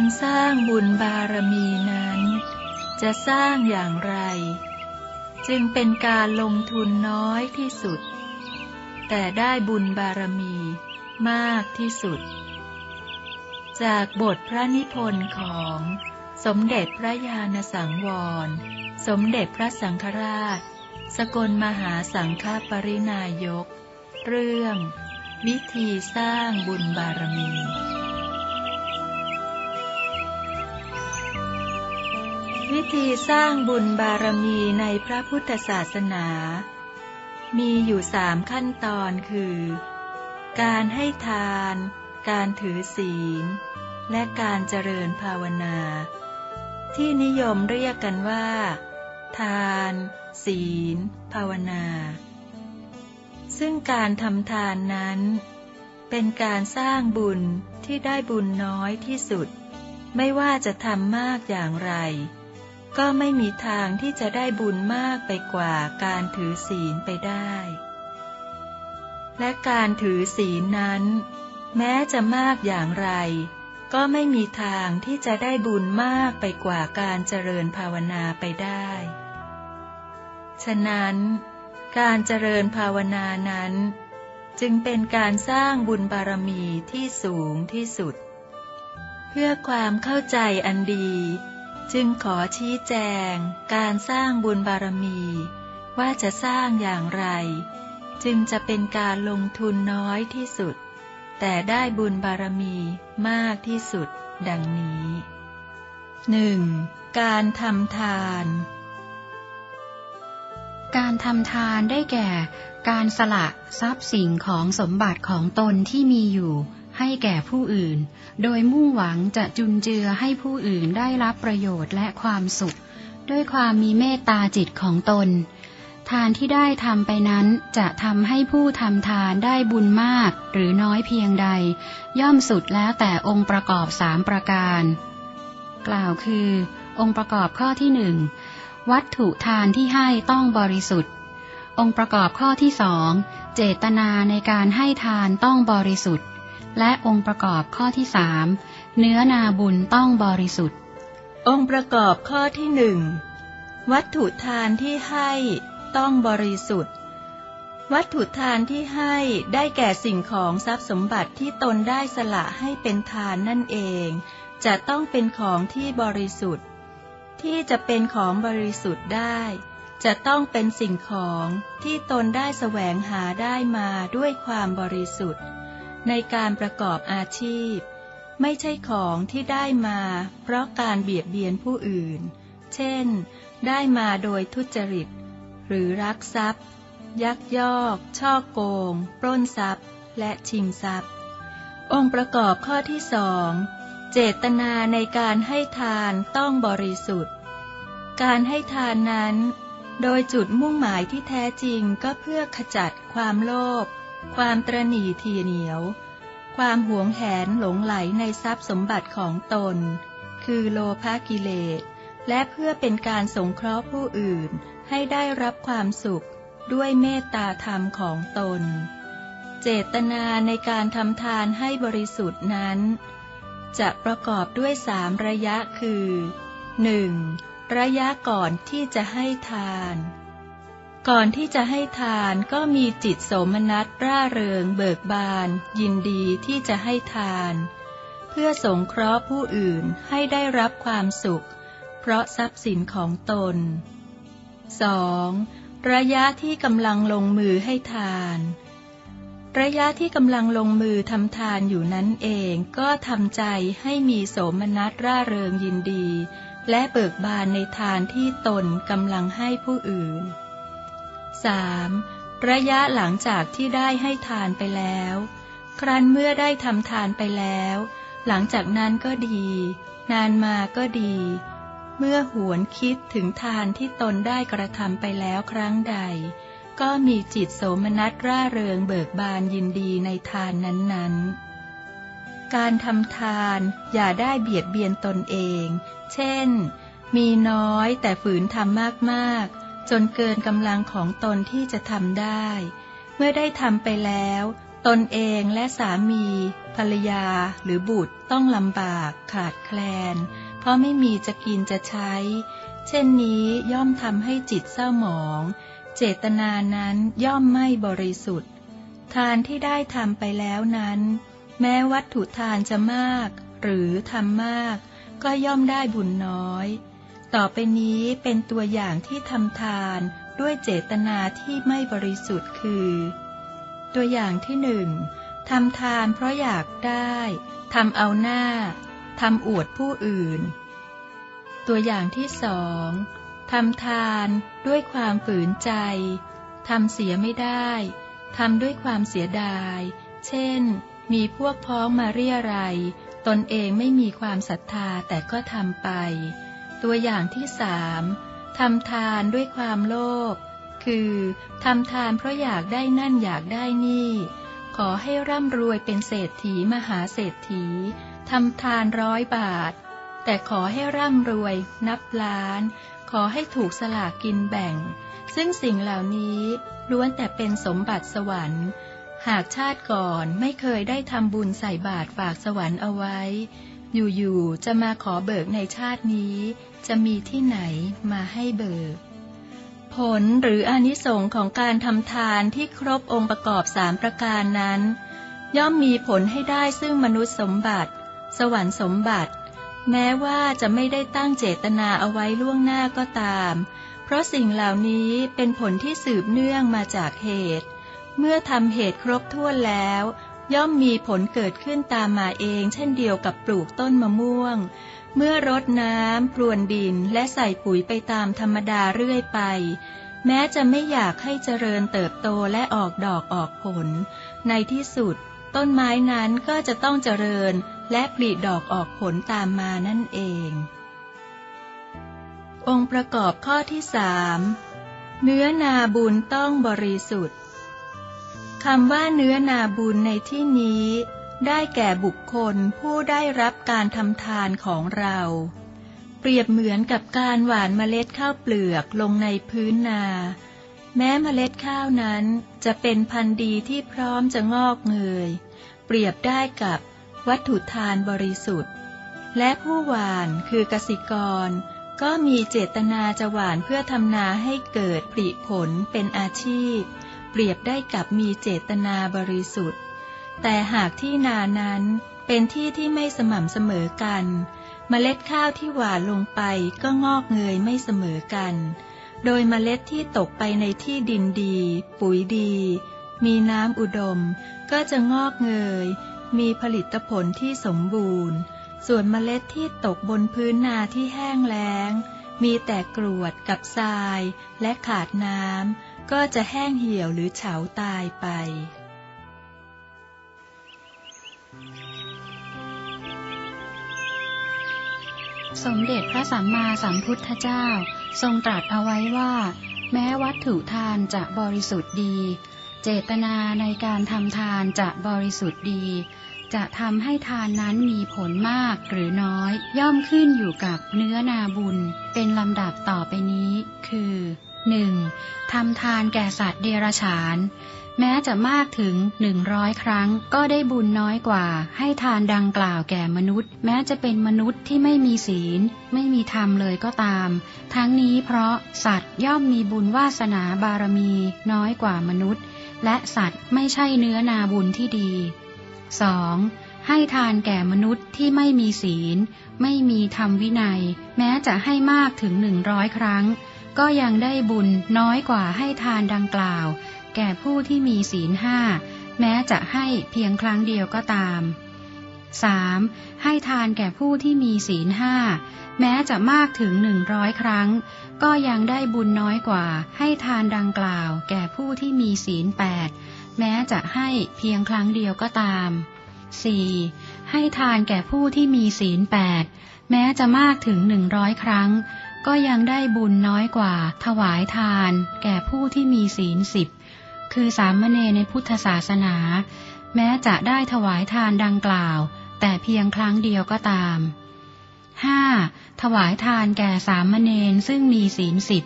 การสร้างบุญบารมีนั้น จะสร้างอย่างไร จึงเป็นการลงทุนน้อยที่สุด แต่ได้บุญบารมีมากที่สุด จากบทพระนิพนธ์ของสมเด็จพระญาณสังวร สมเด็จพระสังฆราช สกลมหาสังฆปรินายก เรื่อง วิธีสร้างบุญบารมี วิธีสร้างบุญบารมีในพระพุทธศาสนา มีอยู่สามขั้นตอนคือ การให้ทาน การถือศีล และการเจริญภาวนา ที่นิยมเรียกกันว่า ทาน ศีล ภาวนา ซึ่งการทำทานนั้น เป็นการสร้างบุญที่ได้บุญน้อยที่สุดไม่ว่าจะทำมากอย่างไร ก็ไม่มีทางที่จะได้บุญมากไปกว่าการถือศีลไปได้ และการถือศีลนั้น แม้จะมากอย่างไร ก็ไม่มีทางที่จะได้บุญมากไปกว่าการเจริญภาวนาไปได้ ฉะนั้น การเจริญภาวนานั้น จึงเป็นการสร้างบุญบารมีที่สูงที่สุด เพื่อความเข้าใจอันดี จึงขอชี้แจง การสร้างบุญบารมี ว่าจะสร้างอย่างไร จึงจะเป็นการลงทุนน้อยที่สุด แต่ได้บุญบารมีมากที่สุด ดังนี้ 1. การทำทาน การทำทานได้แก่ การสละทรัพย์สิ่งของสมบัติของตนที่มีอยู่ ให้แก่ผู้อื่น โดยมุ่งหวังจะจุนเจือให้ผู้อื่นได้รับประโยชน์และความสุข ด้วยความมีเมตตาจิตของตน ทานที่ได้ทำไปนั้นจะทำให้ผู้ทำทานได้บุญมากหรือน้อยเพียงใด ย่อมสุดแล้วแต่องค์ประกอบสามประการ กล่าวคือ องค์ประกอบข้อที่หนึ่งวัตถุทานที่ให้ต้องบริสุทธิ์ องค์ประกอบข้อที่สองเจตนาในการให้ทานต้องบริสุทธิ์ และองค์ประกอบข้อที่สามเนื้อนาบุญต้องบริสุทธิ์ องค์ประกอบข้อที่หนึ่งวัตถุทานที่ให้ต้องบริสุทธิ์ วัตถุทานที่ให้ได้แก่สิ่งของทรัพย์สมบัติที่ตนได้สละให้เป็นทานนั่นเอง จะต้องเป็นของที่บริสุทธิ์ ที่จะเป็นของบริสุทธิ์ได้ จะต้องเป็นสิ่งของที่ตนได้แสวงหาได้มาด้วยความบริสุทธิ์ ในการประกอบอาชีพ ไม่ใช่ของที่ได้มา เพราะการเบียดเบียนผู้อื่น เช่น ได้มาโดยทุจริต หรือรักทรัพย์ ยักยอก ช่อโกง ปล้นทรัพย์ และชิงทรัพย์ องค์ประกอบข้อที่สองเจตนาในการให้ทานต้องบริสุทธิ์ การให้ทานนั้น โดยจุดมุ่งหมายที่แท้จริงก็เพื่อขจัดความโลภ ความตรณีทีเหนียว ความหวงแหนหลงไหลในทรัพย์สมบัติของตน คือโลภะกิเลส และเพื่อเป็นการสงเคราะห์ผู้อื่นให้ได้รับความสุขด้วยเมตตาธรรมของตน เจตนาในการทำทานให้บริสุทธิ์นั้น จะประกอบด้วยสามระยะคือ 1. ระยะก่อนที่จะให้ทาน ก่อนที่จะให้ทานก็มีจิตโสมนัสร่าเริง เบิกบาน ยินดีที่จะให้ทาน เพื่อสงเคราะห์ผู้อื่นให้ได้รับความสุข เพราะทรัพย์สินของตน 2. ระยะที่กำลังลงมือให้ทาน ระยะที่กำลังลงมือทำทานอยู่นั้นเองก็ทำใจให้มีโสมนัสร่าเริงยินดี และเบิกบานในทานที่ตนกำลังให้ผู้อื่น 3. ระยะหลังจากที่ได้ให้ทานไปแล้ว ครั้นเมื่อได้ทำทานไปแล้ว หลังจากนั้นก็ดี นานมาก็ดี เมื่อหวนคิดถึงทานที่ตนได้กระทำไปแล้วครั้งใด ก็มีจิตโสมนัสร่าเริงเบิกบานยินดีในทานนั้นๆ การทำทานอย่าได้เบียดเบียนตนเอง เช่น มีน้อยแต่ฝืนทำมากๆ จนเกินกำลังของตนที่จะทำได้ เมื่อได้ทำไปแล้ว ตนเองและสามี ภรรยาหรือบุตรต้องลำบากขาดแคลน เพราะไม่มีจะกินจะใช้ เช่นนี้ย่อมทำให้จิตเศร้าหมอง เจตนานั้นย่อมไม่บริสุทธิ์ ทานที่ได้ทำไปแล้วนั้น แม้วัตถุทานจะมาก หรือทำมาก ก็ย่อมได้บุญน้อย ต่อไปนี้เป็นตัวอย่างที่ทำทานด้วยเจตนาที่ไม่บริสุทธิ์คือ ตัวอย่างที่หนึ่งทำทานเพราะอยากได้ทำเอาหน้าทำอวดผู้อื่น ตัวอย่างที่สองทำทานด้วยความฝืนใจทำเสียไม่ได้ทำด้วยความเสียดาย เช่น มีพวกพ้องมาเรียรัยตนเองไม่มีความศรัทธาแต่ก็ทำไป ตัวอย่างที่สามทำทานด้วยความโลภ คือทำทานเพราะอยากได้นั่นอยากได้นี่ ขอให้ร่ำรวยเป็นเศรษฐีมหาเศรษฐีทำทานร้อยบาท แต่ขอให้ร่ำรวย นับล้าน ขอให้ถูกสลากกินแบ่ง ซึ่งสิ่งเหล่านี้ล้วนแต่เป็นสมบัติสวรรค์ หากชาติก่อนไม่เคยได้ทำบุญใส่บาตรฝากสวรรค์เอาไว้ อยู่ๆจะมาขอเบิกในชาตินี้ จะมีที่ไหนมาให้เบิก ผลหรืออนิสงส์ของการทำทานที่ครบองค์ประกอบสามประการนั้น ย่อมมีผลให้ได้ซึ่งมนุษย์สมบัติ สวรรค์สมบัติ แม้ว่าจะไม่ได้ตั้งเจตนาเอาไว้ล่วงหน้าก็ตาม เพราะสิ่งเหล่านี้เป็นผลที่สืบเนื่องมาจากเหตุ เมื่อทำเหตุครบถ้วนแล้ว ย่อมมีผลเกิดขึ้นตามมาเองเช่นเดียวกับปลูกต้นมะม่วง เมื่อรดน้ำพรวนดินและใส่ปุ๋ยไปตามธรรมดาเรื่อยไป แม้จะไม่อยากให้เจริญเติบโตและออกดอกออกผล ในที่สุด ต้นไม้นั้นก็จะต้องเจริญและผลิดอกออกผลตามมานั่นเอง องค์ประกอบข้อที่สามเนื้อนาบุญต้องบริสุทธิ์ คำว่าเนื้อนาบุญในที่นี้ ได้แก่บุคคลผู้ได้รับการทำทานของเรา เปรียบเหมือนกับการหว่านเมล็ดข้าวเปลือกลงในพื้นนา แม้เมล็ดข้าวนั้นจะเป็นพันธุ์ดีที่พร้อมจะงอกเงย เปรียบได้กับวัตถุทานบริสุทธิ์ และผู้หวานคือกสิกร ก็มีเจตนาจะหวานเพื่อทำนาให้เกิดผลิผลเป็นอาชีพ เปรียบได้กับมีเจตนาบริสุทธิ์ แต่หากที่นานั้นเป็นที่ที่ไม่สม่ำเสมอกันเมล็ดข้าวที่หว่านลงไปก็งอกเงยไม่เสมอกัน โดยเมล็ดที่ตกไปในที่ดินดี ปุ๋ยดี มีน้ำอุดม ก็จะงอกเงย มีผลิตผลที่สมบูรณ์ ส่วนเมล็ดที่ตกบนพื้นนาที่แห้งแล้ง มีแต่กรวดกับทรายและขาดน้ำ ก็จะแห้งเหี่ยวหรือเฉาตายไป สมเด็จพระสัมมาสัมพุทธเจ้า ทรงตรัสเอาไว้ว่า แม้วัตถุทานจะบริสุทธิ์ดี เจตนาในการทำทานจะบริสุทธิ์ดี จะทำให้ทานนั้นมีผลมากหรือน้อย ย่อมขึ้นอยู่กับเนื้อนาบุญเป็นลำดับต่อไปนี้ คือ 1. ทำทานแก่สัตว์เดรัจฉาน แม้จะมากถึงหนึ่งร้อยครั้งก็ได้บุญน้อยกว่า ให้ทานดังกล่าวแก่มนุษย์ แม้จะเป็นมนุษย์ที่ไม่มีศีล ไม่มีธรรมเลยก็ตาม ทั้งนี้เพราะสัตว์ย่อมมีบุญวาสนาบารมีน้อยกว่ามนุษย์ และสัตว์ไม่ใช่เนื้อนาบุญที่ดี 2. ให้ทานแก่มนุษย์ที่ไม่มีศีล ไม่มีธรรมวินัย แม้จะให้มากถึงหนึ่งร้อยครั้ง ก็ยังได้บุญน้อยกว่าให้ทานดังกล่าว แก่ผู้ที่มีศีลห้าแม้จะให้เพียงครั้งเดียวก็ตาม 3. ให้ทานแก่ผู้ที่มีศีลห้าแม้จะมากถึงหนึ่งร้อยครั้ง ก็ยังได้บุญน้อยกว่า ให้ทานดังกล่าว แก่ผู้ที่มีศีลแปดแม้จะให้เพียงครั้งเดียวก็ตาม 4. ให้ทานแก่ผู้ที่มีศีลแปดแม้จะมากถึงหนึ่งร้อยครั้ง ก็ยังได้บุญน้อยกว่า ถวายทาน แก่ผู้ที่มีศีลสิบ คือสามเณรในพุทธศาสนา แม้จะได้ถวายทานดังกล่าว แต่เพียงครั้งเดียวก็ตาม 5. ถวายทานแก่สามเณรซึ่งมีศีลสิบ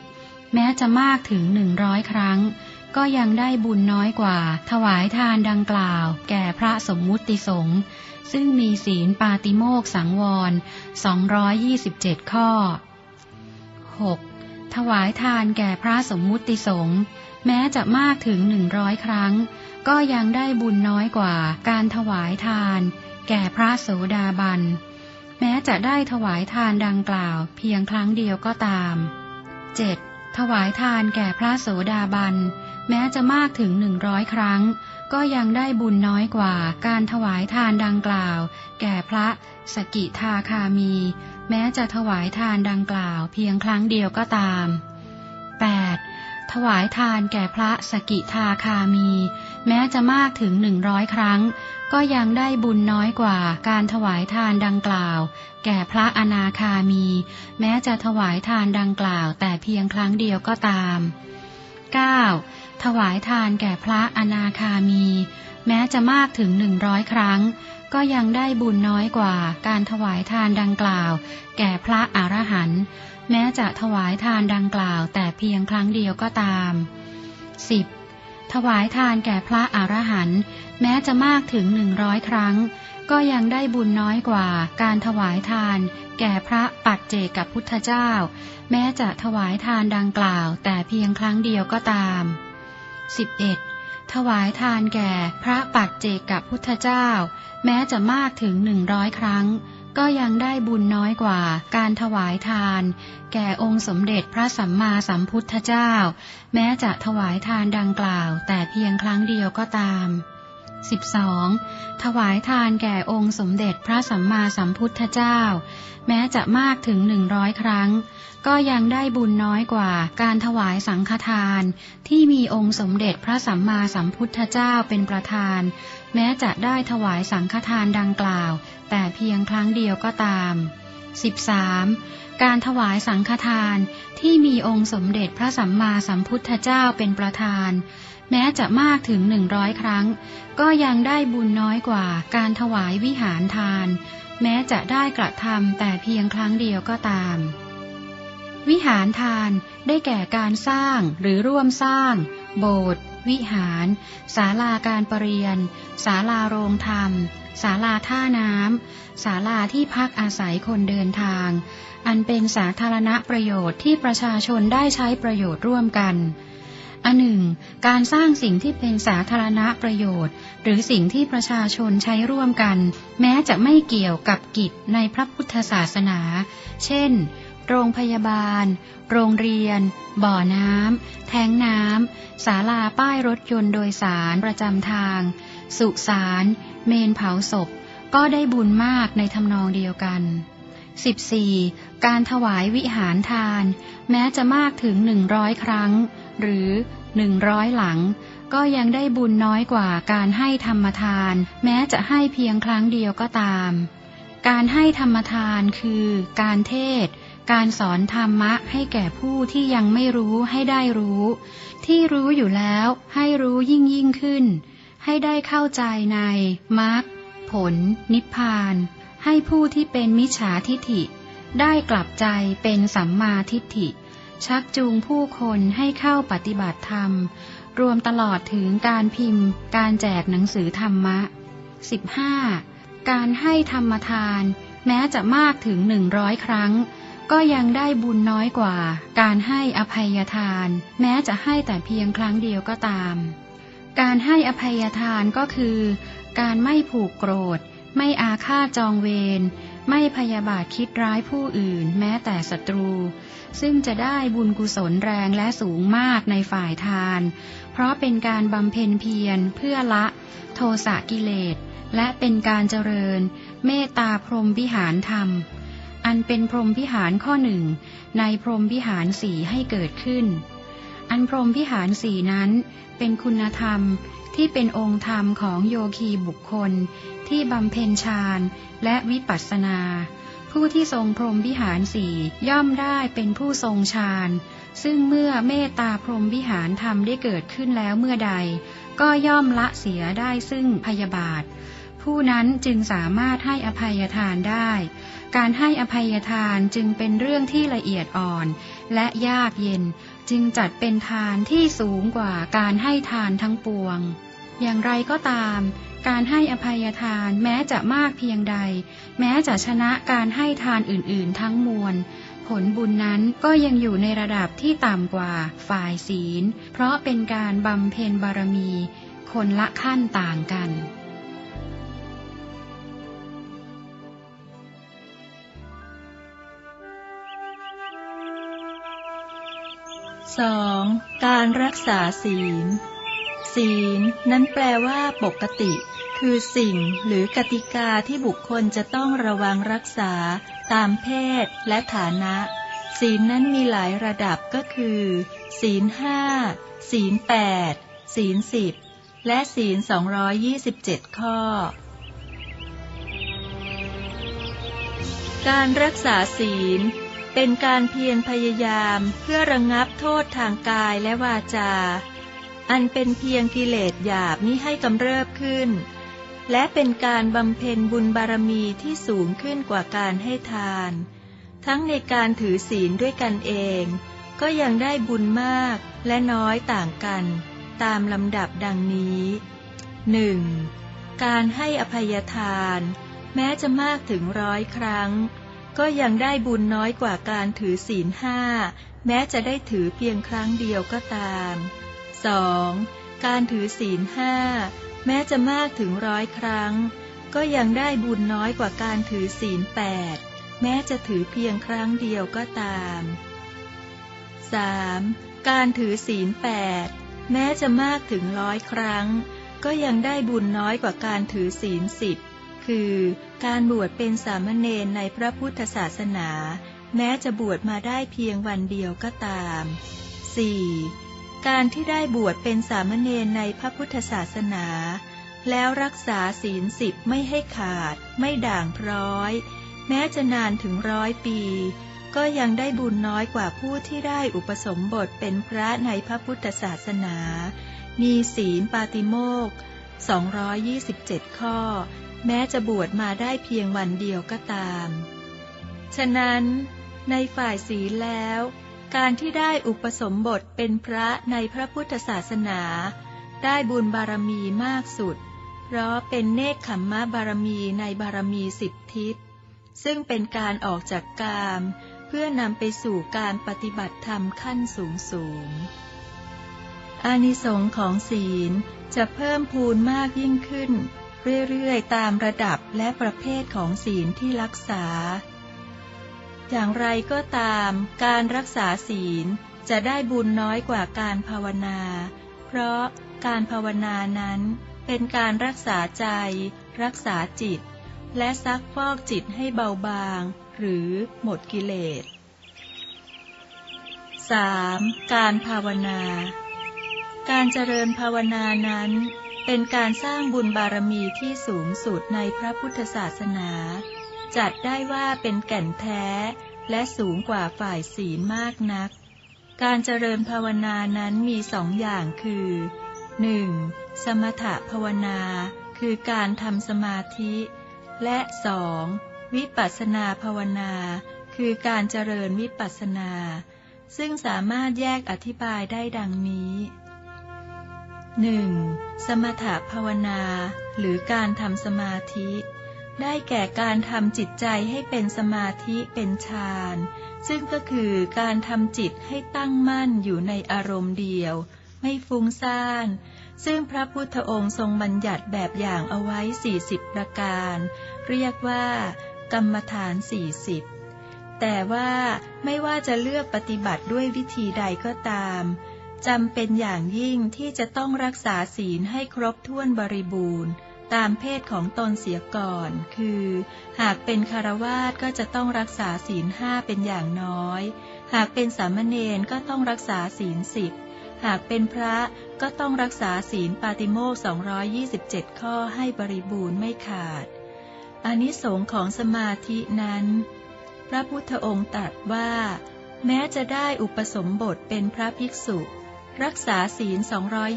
แม้จะมากถึงหนึ่งร้อยครั้ง ก็ยังได้บุญน้อยกว่า ถวายทานดังกล่าว แก่พระสมมุติสงฆ์ซึ่งมีศีลปาติโมกสังวร 227 ข้อ 6. ถวายทานแก่พระสมมุติสงฆ์แม้จะมากถึงหนึ่งร้อยครั้ง ก็ยังได้บุญน้อยกว่าการถวายทาน แก่พระโสดาบัน แม้จะได้ถวายทานดังกล่าวเพียงครั้งเดียวก็ตาม 7. ถวายทานแก่พระโสดาบัน แม้จะมากถึงหนึ่งร้อยครั้ง ก็ยังได้บุญน้อยกว่าการถวายทานดังกล่าว แก่พระสกิทาคามี แม้จะถวายทานดังกล่าวเพียงครั้งเดียวก็ตาม 8. ถวายทานแก่พระสกิทาคามี แม้จะมากถึงหนึ่งร้อยครั้ง ก็ยังได้บุญน้อยกว่าการถวายทานดังกล่าว แก่พระอนาคามี แม้จะถวายทานดังกล่าวแต่เพียงครั้งเดียวก็ตาม 9. ถวายทานแก่พระอนาคามี แม้จะมากถึงหนึ่งร้อยครั้ง ก็ยังได้บุญน้อยกว่าการถวายทานดังกล่าว แก่พระอรหันต์แม้จะถวายทานดังกล่าว แต่เพียงครั้งเดียวก็ตาม 10. ถวายทานแก่พระอรหันต์แม้จะมากถึงหนึ่งร้อยครั้ง ก็ยังได้บุญน้อยกว่าการถวายทาน แก่พระปัจเจกับพุทธเจ้า แม้จะถวายทานดังกล่าว แต่เพียงครั้งเดียวก็ตาม 11. ถวายทานแก่พระปัจเจกับพุทธเจ้า แม้จะมากถึงหนึ่งร้อยครั้ง ก็ยังได้บุญน้อยกว่าการถวายทาน แก่องค์สมเด็จพระสัมมาสัมพุทธเจ้า แม้จะถวายทานดังกล่าว แต่เพียงครั้งเดียวก็ตาม 12. ถวายทานแก่องค์สมเด็จพระสัมมาสัมพุทธเจ้า แม้จะมากถึงหนึ่งร้อยครั้ง ก็ยังได้บุญน้อยกว่าการถวายสังฆทาน ที่มีองค์สมเด็จพระสัมมาสัมพุทธเจ้าเป็นประธาน แม้จะได้ถวายสังฆทานดังกล่าว แต่เพียงครั้งเดียวก็ตาม 13. การถวายสังฆทานที่มีองค์สมเด็จพระสัมมาสัมพุทธเจ้าเป็นประธาน แม้จะมากถึงหนึ่งร้อยครั้ง ก็ยังได้บุญน้อยกว่าการถวายวิหารทาน แม้จะได้กระทำแต่เพียงครั้งเดียวก็ตาม วิหารทานได้แก่การสร้างหรือร่วมสร้าง โบสถ์วิหารศาลาการประเรียนศาลาโรงธรรมศาลาท่าน้ำศาลาที่พักอาศัยคนเดินทาง อันเป็นสาธารณประโยชน์ที่ประชาชนได้ใช้ประโยชน์ร่วมกัน อันหนึ่ง การสร้างสิ่งที่เป็นสาธารณประโยชน์ หรือสิ่งที่ประชาชนใช้ร่วมกัน แม้จะไม่เกี่ยวกับกิจในพระพุทธศาสนา เช่น โรงพยาบาล โรงเรียน บ่อน้ำ แทงน้ำศาลาป้ายรถยนต์โดยสารประจำทาง สุสาน เมนเผาศพ ก็ได้บุญมากในทำนองเดียวกัน 14. การถวายวิหารทาน แม้จะมากถึงหนึ่งร้อยครั้ง หรือหนึ่งร้อยหลัง ก็ยังได้บุญน้อยกว่าการให้ธรรมทาน แม้จะให้เพียงครั้งเดียวก็ตาม การให้ธรรมทานคือการเทศ การสอนธรรมะให้แก่ผู้ที่ยังไม่รู้ให้ได้รู้ ที่รู้อยู่แล้วให้รู้ยิ่งยิ่งขึ้น ให้ได้เข้าใจในมรรคผล นิพพาน ให้ผู้ที่เป็นมิจฉาทิฐิ ได้กลับใจเป็นสัมมาทิฏฐิ ชักจูงผู้คนให้เข้าปฏิบัติธรรม รวมตลอดถึงการพิมพ์ การแจกหนังสือธรรมะ 15. การให้ธรรมทาน แม้จะมากถึงหนึ่งร้อยครั้ง ก็ยังได้บุญน้อยกว่า การให้อภัยทาน แม้จะให้แต่เพียงครั้งเดียวก็ตาม การให้อภัยทานก็คือ การไม่ผูกโกรธ ไม่อาฆาตจองเวร ไม่พยาบาทคิดร้ายผู้อื่นแม้แต่ศัตรู ซึ่งจะได้บุญกุศลแรงและสูงมากในฝ่ายทาน เพราะเป็นการบำเพ็ญเพียรเพื่อละ โทสะกิเลส และเป็นการเจริญ เมตตาพรหมวิหารธรรม อันเป็นพรหมวิหารข้อหนึ่งในพรหมวิหารสี่ให้เกิดขึ้น อันพรหมวิหารสี่นั้นเป็นคุณธรรม ที่เป็นองค์ธรรมของโยคีบุคคล ที่บำเพ็ญฌานและวิปัสสนา ผู้ที่ทรงพรหมวิหารสี่ย่อมได้เป็นผู้ทรงฌานซึ่งเมื่อเมตตาพรหมวิหารธรรมได้เกิดขึ้นแล้วเมื่อใด ก็ย่อมละเสียได้ซึ่งพยาบาท ผู้นั้นจึงสามารถให้อภัยทานได้ การให้อภัยทานจึงเป็นเรื่องที่ละเอียดอ่อน และยากเย็น จึงจัดเป็นทานที่สูงกว่าการให้ทานทั้งปวง อย่างไรก็ตาม การให้อภัยทานแม้จะมากเพียงใด แม้จะชนะการให้ทานอื่นๆ ทั้งมวล ผลบุญนั้นก็ยังอยู่ในระดับที่ต่ำกว่าฝ่ายศีล เพราะเป็นการบำเพ็ญบารมี คนละขั้นต่างกัน 2. การรักษาศีล ศีลนั้นแปลว่าปกติ คือสิ่งหรือกติกาที่บุคคลจะต้องระวังรักษา ตามเพศและฐานะ ศีลนั้นมีหลายระดับก็คือ ศีลห้าศีลแปดศีลสิบและศีล 227 ข้อ การรักษาศีล เป็นการเพียรพยายามเพื่อระงงับโทษทางกายและวาจา อันเป็นเพียงกิเลสหยาบนี้ให้กำเริบขึ้น และเป็นการบำเพ็ญบุญบารมีที่สูงขึ้นกว่าการให้ทาน ทั้งในการถือศีลด้วยกันเอง ก็ยังได้บุญมากและน้อยต่างกัน ตามลำดับดังนี้ 1. การให้อภัยทาน แม้จะมากถึงร้อยครั้ง ก็ยังได้บุญน้อยกว่าการถือศีลห้า แม้จะได้ถือเพียงครั้งเดียวก็ตาม 2. การถือศีลห้า แม้จะมากถึงร้อยครั้ง ก็ยังได้บุญน้อยกว่าการถือศีลแปดแม้จะถือเพียงครั้งเดียวก็ตาม 3. การถือศีลแปดแม้จะมากถึงร้อยครั้ง ก็ยังได้บุญน้อยกว่าการถือศีลสิบ คือ การบวชเป็นสามเณรในพระพุทธศาสนา แม้จะบวชมาได้เพียงวันเดียวก็ตาม 4. การที่ได้บวชเป็นสามเณรในพระพุทธศาสนา แล้วรักษาศีลสิบไม่ให้ขาด ไม่ด่างพร้อย แม้จะนานถึงร้อยปี ก็ยังได้บุญน้อยกว่าผู้ที่ได้อุปสมบทเป็นพระในพระพุทธศาสนา มีศีลปาติโมก227 ข้อ แม้จะบวชมาได้เพียงวันเดียวก็ตาม ฉะนั้นในฝ่ายศีลแล้ว การที่ได้อุปสมบทเป็นพระในพระพุทธศาสนา ได้บุญบารมีมากสุด เพราะเป็นเนคขมมะบารมีในบารมีสิบทิศซึ่งเป็นการออกจากกามเพื่อนำไปสู่การปฏิบัติธรรมขั้นสูงสูงอานิสงส์ของศีลจะเพิ่มพูนมากยิ่งขึ้น เรื่อยๆ ตามระดับและประเภทของศีลที่รักษา อย่างไรก็ตาม การรักษาศีลจะได้บุญน้อยกว่าการภาวนา เพราะการภาวนานั้นเป็นการรักษาใจ รักษาจิต และซักฟอกจิตให้เบาบาง หรือหมดกิเลส 3. การภาวนา การเจริญภาวนานั้น เป็นการสร้างบุญบารมีที่สูงสุดในพระพุทธศาสนา จัดได้ว่าเป็นแก่นแท้ และสูงกว่าฝ่ายศีลมากนัก การเจริญภาวนานั้นมีสองอย่างคือ 1. สมถภาวนา คือการทำสมาธิ และสองวิปัสสนาภาวนา คือการเจริญวิปัสสนา ซึ่งสามารถแยกอธิบายได้ดังนี้ 1. สมถภาวนา หรือการทำสมาธิ ได้แก่การทำจิตใจให้เป็นสมาธิเป็นฌานซึ่งก็คือการทำจิตให้ตั้งมั่นอยู่ในอารมณ์เดียว ไม่ฟุ้งซ่าน ซึ่งพระพุทธองค์ทรงบัญญัติแบบอย่างเอาไว้ 40 ประการ เรียกว่า กรรมฐาน 40 แต่ว่าไม่ว่าจะเลือกปฏิบัติด้วยวิธีใดก็ตาม จำเป็นอย่างยิ่งที่จะต้องรักษาศีลให้ครบถ้วนบริบูรณ์ ตามเพศของตนเสียก่อน คือ หากเป็นคารวาสก็จะต้องรักษาศีลห้าเป็นอย่างน้อย หากเป็นสามเณรก็ต้องรักษาศีลสิบหากเป็นพระก็ต้องรักษาศีลปาติโมก227 ข้อให้บริบูรณ์ไม่ขาดอานิสงส์ของสมาธินั้น พระพุทธองค์ตรัสว่า แม้จะได้อุปสมบทเป็นพระภิกษุ รักษาศีล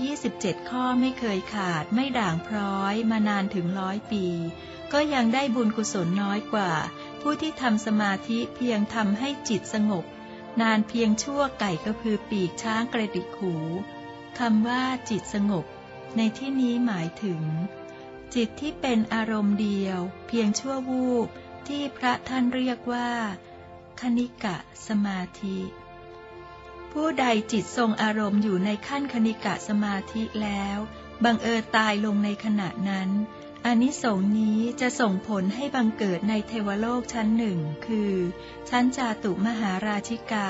227 ข้อไม่เคยขาด ไม่ด่างพร้อยมานานถึงร้อยปี ก็ยังได้บุญกุศลน้อยกว่า ผู้ที่ทำสมาธิเพียงทำให้จิตสงบ นานเพียงชั่วไก่ก็คือปีกช้างกระดิกหูคำว่าจิตสงบ ในที่นี้หมายถึง จิตที่เป็นอารมณ์เดียว เพียงชั่ววูบที่พระท่านเรียกว่า คณิกะสมาธิ ผู้ใดจิตทรงอารมณ์อยู่ในขั้นคณิกะสมาธิแล้ว บังเอิญตายลงในขณะนั้นอานิสงส์นี้จะส่งผลให้บังเกิดในเทวโลกชั้นหนึ่ง คือ ชั้นจาตุมหาราชิกา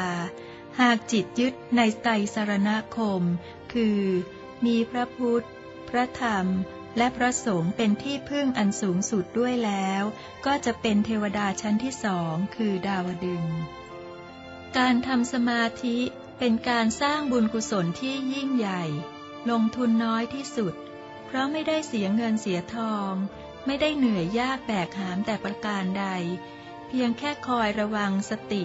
หากจิตยึดในไตรสารณคม คือ มีพระพุทธ พระธรรม และพระสงฆ์เป็นที่พึ่งอันสูงสุดด้วยแล้ว ก็จะเป็นเทวดาชั้นที่สอง คือดาวดึง การทำสมาธิ เป็นการสร้างบุญกุศลที่ยิ่งใหญ่ ลงทุนน้อยที่สุด เพราะไม่ได้เสียเงินเสียทอง ไม่ได้เหนื่อยยากแบกหามแต่ประการใด เพียงแค่คอยระวังสติ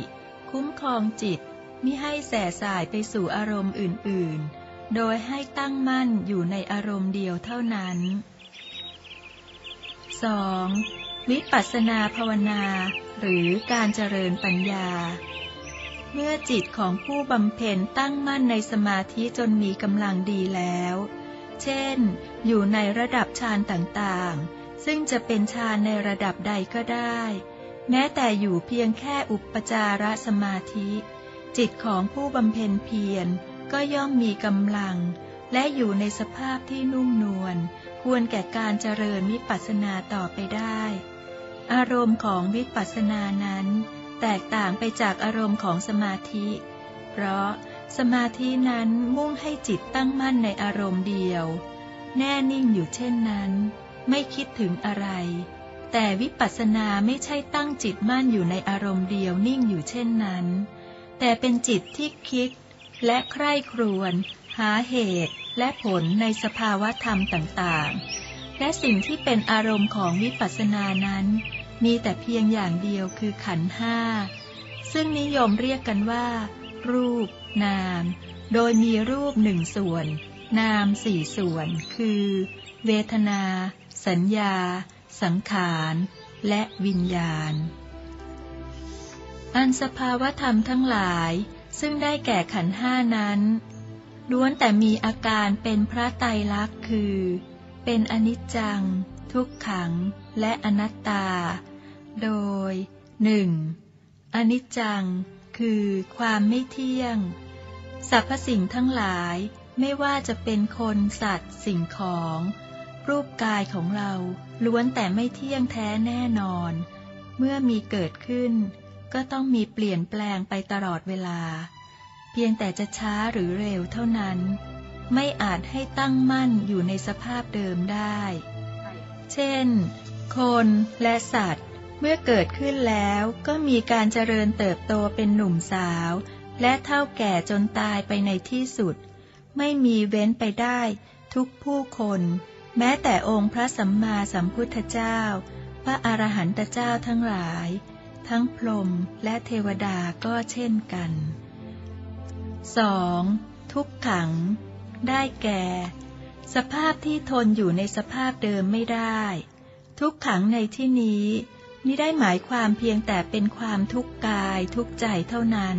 คุ้มครองจิตมิให้แส่สายไปสู่อารมณ์อื่น ๆ โดยให้ตั้งมั่นอยู่ในอารมณ์เดียวเท่านั้น 2. วิปัสสนาภาวนา หรือการเจริญปัญญา เมื่อจิตของผู้บำเพ็ญตั้งมั่นในสมาธิจนมีกำลังดีแล้ว เช่น อยู่ในระดับฌานต่างๆ ซึ่งจะเป็นฌานในระดับใดก็ได้ แม้แต่อยู่เพียงแค่อุปจารสมาธิ จิตของผู้บำเพ็ญเพียรก็ย่อมมีกำลัง และอยู่ในสภาพที่นุ่มนวลควรแก่การเจริญวิปัสสนาต่อไปได้ อารมณ์ของวิปัสสนานั้น แตกต่างไปจากอารมณ์ของสมาธิ เพราะสมาธินั้นมุ่งให้จิตตั้งมั่นในอารมณ์เดียว แน่นิ่งอยู่เช่นนั้น ไม่คิดถึงอะไร แต่วิปัสสนาไม่ใช่ตั้งจิตมั่นอยู่ในอารมณ์เดียวนิ่งอยู่เช่นนั้น แต่เป็นจิตที่คิดและใคร่ครวญหาเหตุและผลในสภาวะธรรมต่างๆ และสิ่งที่เป็นอารมณ์ของวิปัสสนานั้น มีแต่เพียงอย่างเดียวคือขันห้า ซึ่งนิยมเรียกกันว่า รูป นาม โดยมีรูปหนึ่งส่วน นามสี่ส่วน คือ เวทนา สัญญา สังขาร และวิญญาณ อันสภาวธรรมทั้งหลาย ซึ่งได้แก่ขันห้านั้นล้วนแต่มีอาการเป็นพระไตรลักษณ์คือ เป็นอนิจจัง ทุกขัง และอนัตตา โดย 1. อนิจจัง คือความไม่เที่ยง สรรพสิ่งทั้งหลายไม่ว่าจะเป็นคนสัตว์สิ่งของ รูปกายของเราล้วนแต่ไม่เที่ยงแท้แน่นอน เมื่อมีเกิดขึ้น ก็ต้องมีเปลี่ยนแปลงไปตลอดเวลา เพียงแต่จะช้าหรือเร็วเท่านั้น ไม่อาจให้ตั้งมั่นอยู่ในสภาพเดิมได้ เช่น คนและสัตว์ เมื่อเกิดขึ้นแล้วก็มีการเจริญเติบโตเป็นหนุ่มสาว และเท่าแก่จนตายไปในที่สุด ไม่มีเว้นไปได้ ทุกผู้คน แม้แต่องค์พระสัมมาสัมพุทธเจ้า พระอรหันตเจ้าทั้งหลาย ทั้งพรหมและเทวดาก็เช่นกัน 2. ทุกขัง ได้แก่ สภาพที่ทนอยู่ในสภาพเดิมไม่ได้ ทุกขังในที่นี้ มิได้หมายความเพียงแต่เป็นความทุกข์กายทุกข์ใจเท่านั้น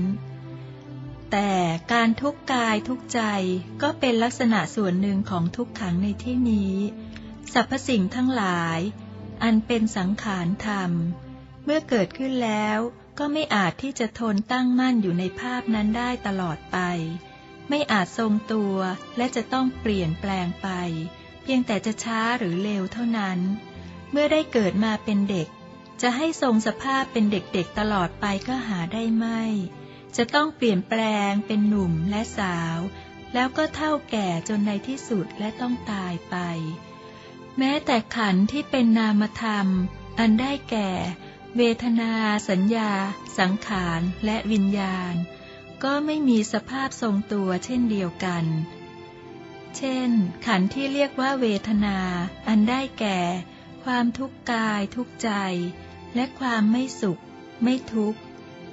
แต่การทุกข์กายทุกข์ใจก็เป็นลักษณะส่วนหนึ่งของทุกขังในที่นี้ สรรพสิ่งทั้งหลาย อันเป็นสังขารธรรม เมื่อเกิดขึ้นแล้วก็ไม่อาจที่จะทนตั้งมั่นอยู่ในภาพนั้นได้ตลอดไป ไม่อาจทรงตัวและจะต้องเปลี่ยนแปลงไป เพียงแต่จะช้าหรือเร็วเท่านั้น เมื่อได้เกิดมาเป็นเด็ก จะให้ทรงสภาพเป็นเด็กๆตลอดไปก็หาได้ไม่ จะต้องเปลี่ยนแปลงเป็นหนุ่มและสาว แล้วก็เท่าแก่จนในที่สุดและต้องตายไป แม้แต่ขันที่เป็นนามธรรม อันได้แก่ เวทนา สัญญา สังขารและวิญญาณ ก็ไม่มีสภาพทรงตัวเช่นเดียวกัน เช่น ขันที่เรียกว่าเวทนา อันได้แก่ ความทุกข์กายทุกข์ใจ และความไม่สุข ไม่ทุกข์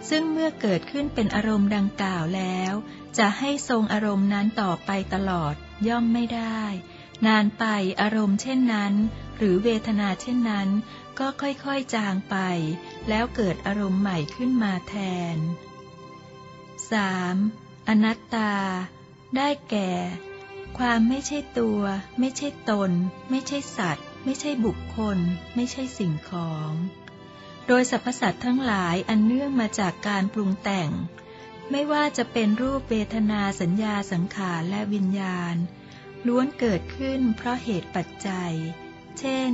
ซึ่งเมื่อเกิดขึ้นเป็นอารมณ์ดังกล่าวแล้ว จะให้ทรงอารมณ์นั้นต่อไปตลอดย่อมไม่ได้ นานไปอารมณ์เช่นนั้น หรือเวทนาเช่นนั้น ก็ค่อยๆจางไป แล้วเกิดอารมณ์ใหม่ขึ้นมาแทน 3. อนัตตา ได้แก่ ความไม่ใช่ตัว ไม่ใช่ตน ไม่ใช่สัตว์ ไม่ใช่บุคคล ไม่ใช่สิ่งของ โดยสรรพสัตว์ทั้งหลายอันเนื่องมาจากการปรุงแต่ง ไม่ว่าจะเป็นรูปเวทนาสัญญาสังขารและวิญญาณ ล้วนเกิดขึ้นเพราะเหตุปัจจัย เช่น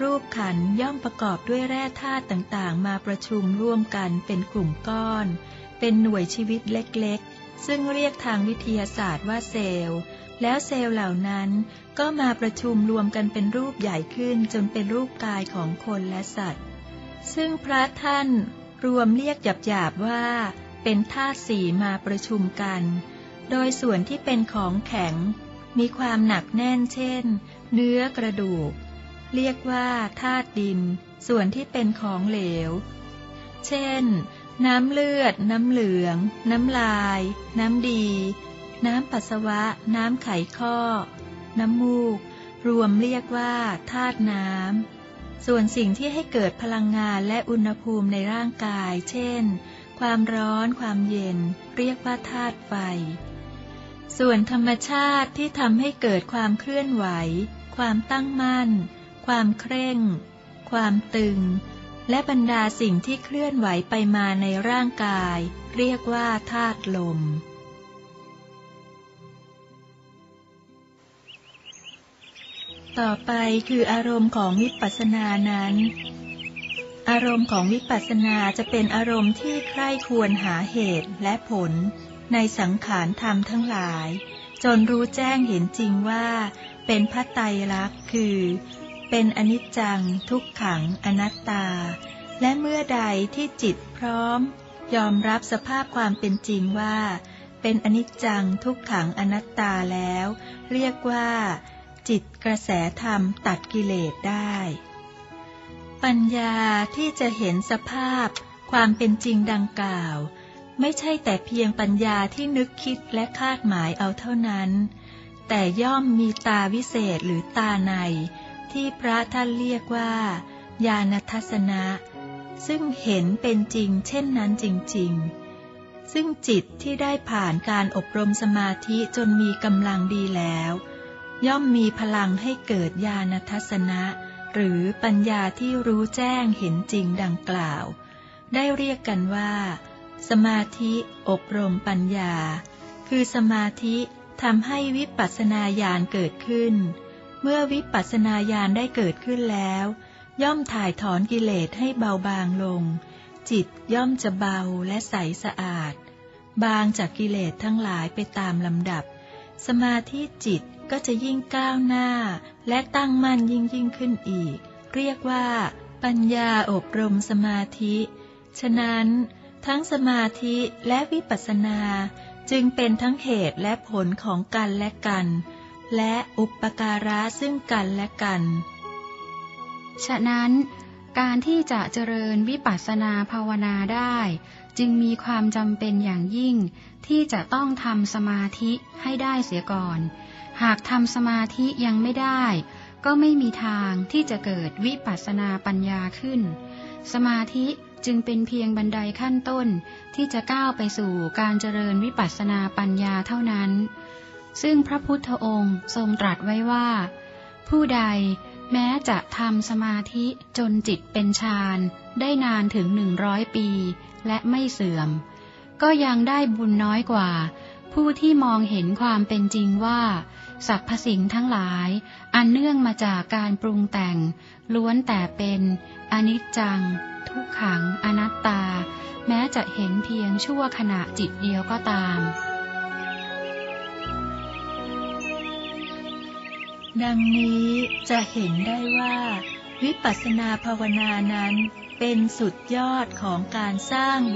รูปขันย่อมประกอบด้วยแร่ธาตุต่างๆ มาประชุมร่วมกันเป็นกลุ่มก้อน เป็นหน่วยชีวิตเล็กๆ ซึ่งเรียกทางวิทยาศาสตร์ว่าเซลล์ แล้วเซลล์เหล่านั้นก็มาประชุมรวมกันเป็นรูปใหญ่ขึ้นจนเป็นรูปกายของคนและสัตว์ ซึ่งพระท่านรวมเรียกหยาบๆว่า เป็นธาตุสี่มาประชุมกัน โดยส่วนที่เป็นของแข็ง มีความหนักแน่นเช่น เนื้อกระดูก เรียกว่าธาตุดิน ส่วนที่เป็นของเหลว เช่น น้ำเลือด น้ำเหลือง น้ำลาย น้ำดี น้ำปัสสาวะ น้ำไขข้อ น้ำมูก รวมเรียกว่าธาตุน้ำ ส่วนสิ่งที่ให้เกิดพลังงานและอุณหภูมิในร่างกาย เช่น ความร้อน ความเย็น เรียกว่าธาตุไฟ ส่วนธรรมชาติที่ทำให้เกิดความเคลื่อนไหว ความตั้งมั่น ความเคร่ง ความตึง และบรรดาสิ่งที่เคลื่อนไหวไปมาในร่างกาย เรียกว่าธาตุลม ต่อไปคืออารมณ์ของวิปัสสนานั้น อารมณ์ของวิปัสสนาจะเป็นอารมณ์ที่ใคร่ควรหาเหตุและผล ในสังขารธรรมทั้งหลาย จนรู้แจ้งเห็นจริงว่า เป็นพระไตรลักษณ์คือ เป็นอนิจจัง ทุกขังอนัตตา และเมื่อใดที่จิตพร้อม ยอมรับสภาพความเป็นจริงว่า เป็นอนิจจังทุกขังอนัตตาแล้ว เรียกว่า จิตกระแสธรรมตัดกิเลสได้ ปัญญาที่จะเห็นสภาพความเป็นจริงดังกล่าว ไม่ใช่แต่เพียงปัญญาที่นึกคิดและคาดหมายเอาเท่านั้น แต่ย่อมมีตาวิเศษหรือตาใน ที่พระท่านเรียกว่า ญาณทัศนะ ซึ่งเห็นเป็นจริงเช่นนั้นจริง ๆซึ่งจิตที่ได้ผ่านการอบรมสมาธิจนมีกำลังดีแล้ว ย่อมมีพลังให้เกิดญาณทัศนะ หรือปัญญาที่รู้แจ้งเห็นจริงดังกล่าว ได้เรียกกันว่า สมาธิอบรมปัญญา คือสมาธิทำให้วิปัสสนาญาณเกิดขึ้น เมื่อวิปัสสนาญาณได้เกิดขึ้นแล้ว ย่อมถ่ายถอนกิเลสให้เบาบางลง จิตย่อมจะเบาและใสสะอาด บางจากกิเลสทั้งหลายไปตามลำดับ สมาธิจิตก็จะยิ่งก้าวหน้า และตั้งมั่นยิ่งยิ่งขึ้นอีก เรียกว่า ปัญญาอบรมสมาธิ ฉะนั้น ทั้งสมาธิและวิปัสสนาจึงเป็นทั้งเหตุและผลของกันและกัน และอุปการะซึ่งกันและกัน ฉะนั้นการที่จะเจริญวิปัสสนาภาวนาได้ จึงมีความจำเป็นอย่างยิ่ง ที่จะต้องทำสมาธิให้ได้เสียก่อน หากทำสมาธิยังไม่ได้ ก็ไม่มีทางที่จะเกิดวิปัสสนาปัญญาขึ้น สมาธิจึงเป็นเพียงบันไดขั้นต้นที่จะก้าวไปสู่การเจริญวิปัสสนาปัญญาเท่านั้น ซึ่งพระพุทธองค์ทรงตรัสไว้ว่า ผู้ใดแม้จะทำสมาธิจนจิตเป็นฌานได้นานถึงหนึ่งร้อยปี และไม่เสื่อม ก็ยังได้บุญน้อยกว่า ผู้ที่มองเห็นความเป็นจริงว่าสรรพสิ่งทั้งหลาย อันเนื่องมาจากการปรุงแต่ง ล้วนแต่เป็นอนิจจัง ทุกขัง อนัตตา แม้จะเห็นเพียงชั่วขณะจิตเดียวก็ตาม ดังนี้จะเห็นได้ว่า วิปัสสนาภาวนานั้นเป็นสุดยอดของการสร้าง